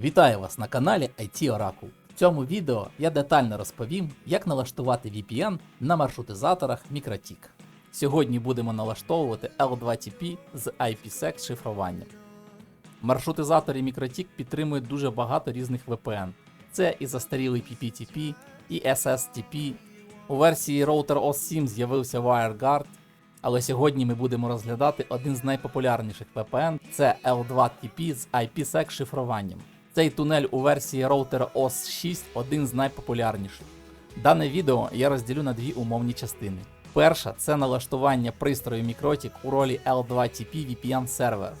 Вітаю вас на каналі IT Oracle. В цьому відео я детально розповім, як налаштувати VPN на маршрутизаторах MikroTik. Сьогодні будемо налаштовувати L2TP з IPsec шифруванням. Маршрутизатори MikroTik підтримують дуже багато різних VPN. Це і застарілий PPTP, і SSTP. У версії Router OS 7 з'явився WireGuard, але сьогодні ми будемо розглядати один з найпопулярніших VPN це L2TP з IPsec шифруванням. Цей тунель у версії роутера OS 6 один з найпопулярніших. Дане відео я розділю на дві умовні частини. Перша це налаштування пристрою Mikrotik у ролі L2TP VPN сервер.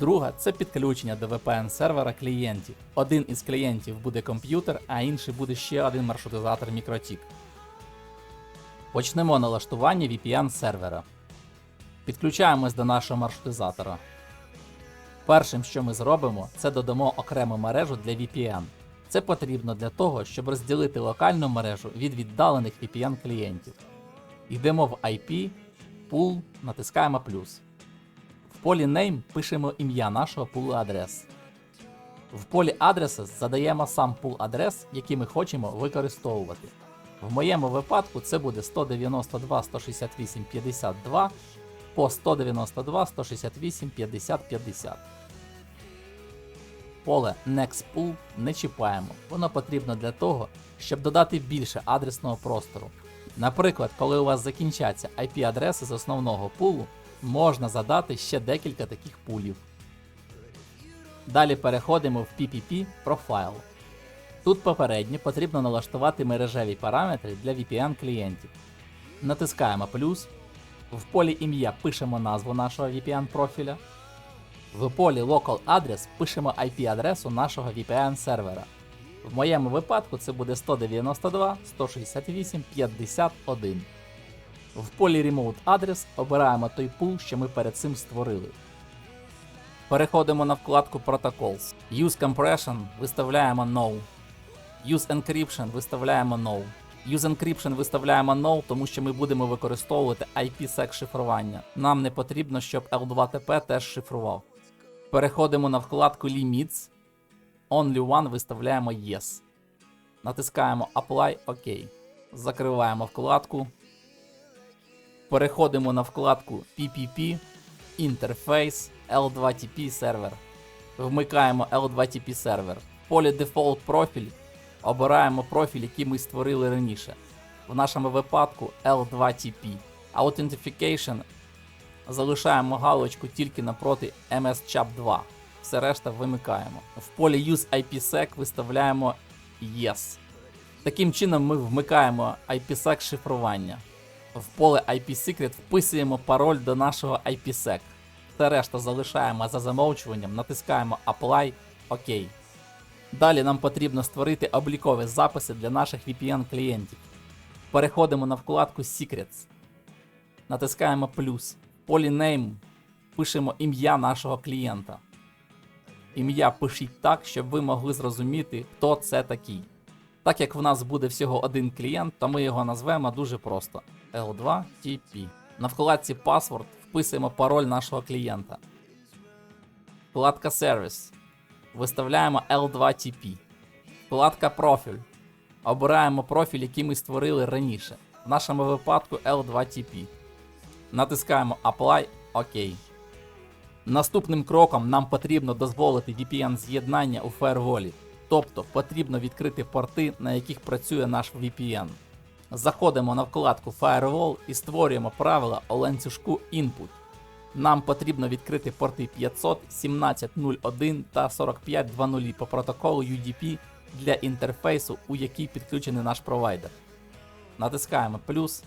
Друга це підключення до VPN сервера клієнтів. Один із клієнтів буде комп'ютер, а інший буде ще один маршрутизатор Mikrotik. Почнемо налаштування VPN сервера. Підключаємось до нашого маршрутизатора. Першим, що ми зробимо, це додамо окрему мережу для VPN. Це потрібно для того, щоб розділити локальну мережу від віддалених VPN клієнтів. Йдемо в IP, Pool, натискаємо плюс. В полі Name пишемо ім'я нашого пулу адрес. В полі Addresses задаємо сам пул адрес, який ми хочемо використовувати. В моєму випадку це буде 192 168 52 по 192 168 50 50. Поле NextPool не чіпаємо. Воно потрібно для того, щоб додати більше адресного простору. Наприклад, коли у вас закінчаться IP-адреси з основного пулу, можна задати ще декілька таких пулів. Далі переходимо в PPP Profile. Тут попередньо потрібно налаштувати мережеві параметри для VPN клієнтів. Натискаємо плюс. В полі ім'я пишемо назву нашого VPN профіля. В полі Local Address пишемо IP-адресу нашого VPN сервера. В моєму випадку це буде 192 168 51. В полі Remote Address обираємо той пул, що ми перед цим створили. Переходимо на вкладку Protocols. Use Compression виставляємо No. Use Encryption виставляємо No. Use Encryption виставляємо No, тому що ми будемо використовувати IPsec шифрування. Нам не потрібно, щоб L2TP теж шифрував. Переходимо на вкладку Limits. Only One виставляємо Yes. Натискаємо Apply OK. Закриваємо вкладку. Переходимо на вкладку PPP, Interface, L2TP сервер. Вмикаємо L2TP сервер. В полі Default профіль обираємо профіль, який ми створили раніше. В нашому випадку L2TP. Authentication залишаємо галочку тільки напроти MSCHAP 2. Все решта вимикаємо. В полі Use IPsec виставляємо Yes. Таким чином ми вмикаємо IPsec шифрування. В поле IP-Secret вписуємо пароль до нашого IPsec. Все решта залишаємо за замовчуванням, натискаємо Apply OK. Далі нам потрібно створити облікові записи для наших VPN клієнтів. Переходимо на вкладку Secrets. Натискаємо плюс. В полі Name пишемо ім'я нашого клієнта. Ім'я пишіть так, щоб ви могли зрозуміти, хто це такий. Так як в нас буде всього один клієнт, то ми його назвемо дуже просто L2TP. На вкладці Password вписуємо пароль нашого клієнта. Вкладка Service. Виставляємо L2TP. Вкладка Профіль. Обираємо профіль, який ми створили раніше. В нашому випадку L2TP. Натискаємо Apply OK. Наступним кроком нам потрібно дозволити VPN з'єднання у фаерволі. Тобто потрібно відкрити порти, на яких працює наш VPN. Заходимо на вкладку Firewall і створюємо правила у ланцюжку Input. Нам потрібно відкрити порти 500, 1701 та 4520 по протоколу UDP для інтерфейсу, у який підключений наш провайдер. Натискаємо плюс.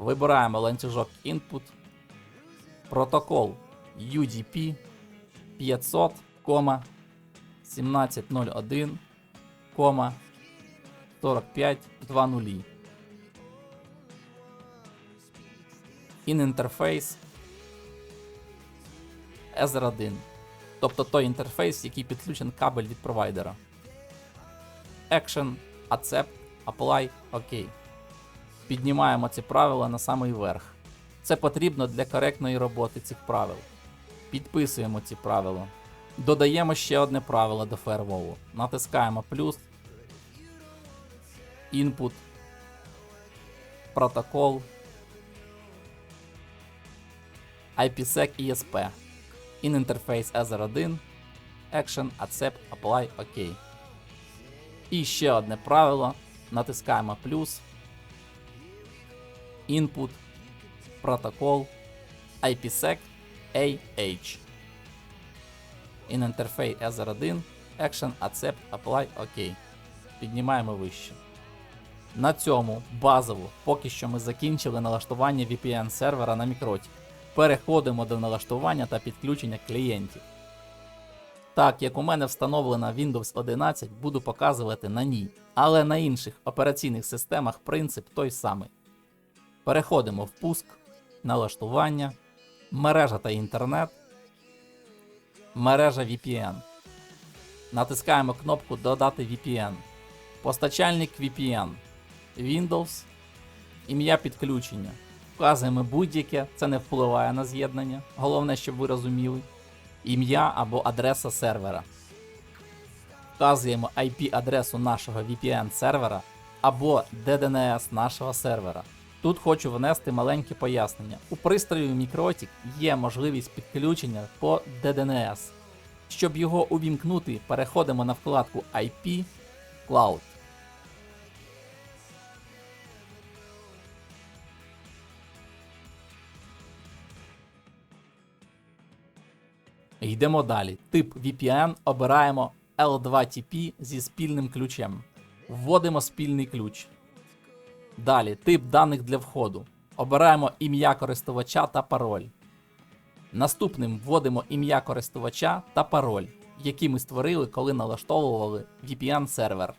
Вибираємо ланцюжок Input. Протокол UDP 500, 1701, 4520. In інтерфейс Ether1. Тобто той інтерфейс, який підключений кабель від провайдера. Action, Accept, Apply, OK. Піднімаємо ці правила на самий верх. Це потрібно для коректної роботи цих правил. Підписуємо ці правила. Додаємо ще одне правило до фаерволу. Натискаємо плюс. Input. Протокол. IPsec ESP. In Interface Ether1. Action, Accept, Apply, OK. І ще одне правило. Натискаємо плюс. Input. Протокол. IPsec AH. In Interface Ether1. Action, Accept, Apply, OK. Піднімаємо вище. На цьому базово поки що ми закінчили налаштування VPN сервера на мікроті. Переходимо до налаштування та підключення клієнтів. Так, як у мене встановлена Windows 11, буду показувати на ній, але на інших операційних системах принцип той самий. Переходимо в пуск, налаштування, мережа та інтернет, мережа VPN. Натискаємо кнопку Додати VPN. Постачальник VPN. Windows. Ім'я підключення. Вказуємо будь-яке, це не впливає на з'єднання. Головне, щоб ви розуміли. Ім'я або адреса сервера. Вказуємо IP-адресу нашого VPN сервера або DDNS нашого сервера. Тут хочу внести маленьке пояснення. У пристрою Mikrotik є можливість підключення по DDNS. Щоб його увімкнути, переходимо на вкладку IP Cloud. Йдемо далі. Тип VPN обираємо L2TP зі спільним ключем. Вводимо спільний ключ. Далі тип даних для входу. Обираємо ім'я користувача та пароль. Наступним вводимо ім'я користувача та пароль, які ми створили, коли налаштовували VPN сервер.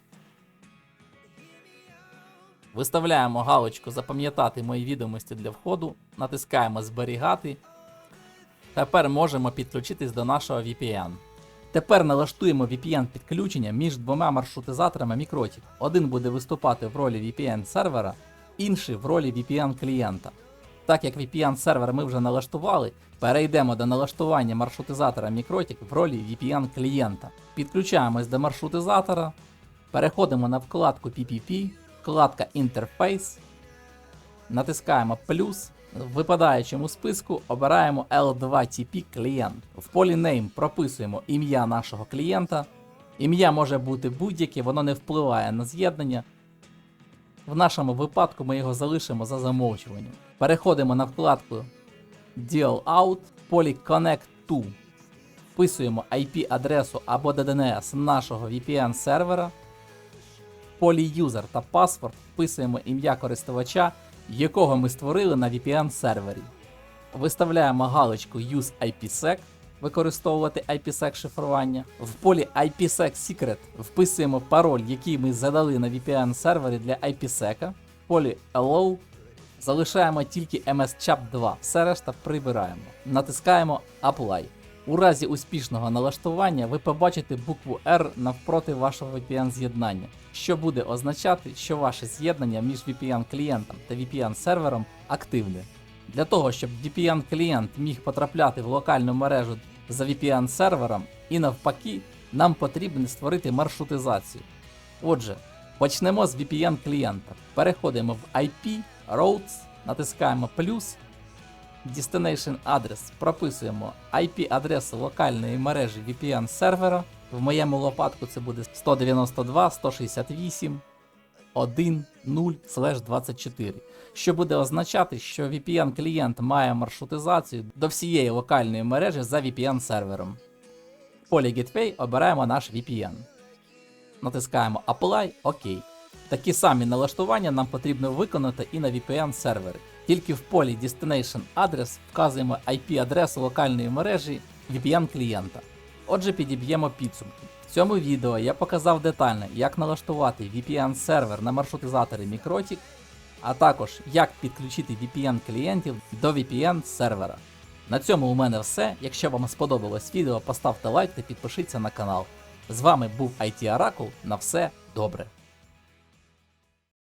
Виставляємо галочку Запам'ятати мої відомості для входу, натискаємо Зберігати. Тепер можемо підключитись до нашого VPN. Тепер налаштуємо VPN підключення між двома маршрутизаторами Mikrotik. Один буде виступати в ролі VPN сервера, інший в ролі VPN клієнта. Так як VPN сервер ми вже налаштували, перейдемо до налаштування маршрутизатора Mikrotik в ролі VPN клієнта. Підключаємось до маршрутизатора, переходимо на вкладку PPP, вкладка Інтерфейс, натискаємо плюс. В випадаючому списку обираємо L2TP клієнт. В полі Name прописуємо ім'я нашого клієнта. Ім'я може бути будь-яке, воно не впливає на з'єднання. В нашому випадку ми його залишимо за замовчуванням. Переходимо на вкладку Deal Out, в полі Connect to. Вписуємо IP-адресу або DNS нашого VPN сервера. В полі User та Password вписуємо ім'я користувача якого ми створили на VPN сервері. Виставляємо галочку Use IPsec, використовувати IPsec шифрування. В полі IPsec Secret вписуємо пароль, який ми задали на VPN сервері для IPsec. В полі Allow залишаємо тільки MSCHAP 2, все решта прибираємо. Натискаємо Apply. У разі успішного налаштування ви побачите букву R навпроти вашого VPN з'єднання, що буде означати, що ваше з'єднання між VPN клієнтом та VPN сервером активне. Для того, щоб VPN клієнт міг потрапляти в локальну мережу за VPN сервером і навпаки, нам потрібно створити маршрутизацію. Отже, почнемо з VPN клієнта. Переходимо в IP, Routes, натискаємо плюс. Destination адрес прописуємо IP-адресу локальної мережі VPN сервера. В моєму лопатку це буде 192.168.1.0/24, що буде означати, що VPN клієнт має маршрутизацію до всієї локальної мережі за VPN сервером. В полі Gateway обираємо наш VPN. Натискаємо Apply ОК. Такі самі налаштування нам потрібно виконати і на VPN сервері. Тільки в полі Destination Address вказуємо IP-адресу локальної мережі VPN клієнта. Отже, підіб'ємо підсумки. В цьому відео я показав детально, як налаштувати VPN сервер на маршрутизаторі Mikrotik, а також як підключити VPN клієнтів до VPN сервера. На цьому у мене все. Якщо вам сподобалось відео, поставте лайк та підпишіться на канал. З вами був IT Oracle. На все добре.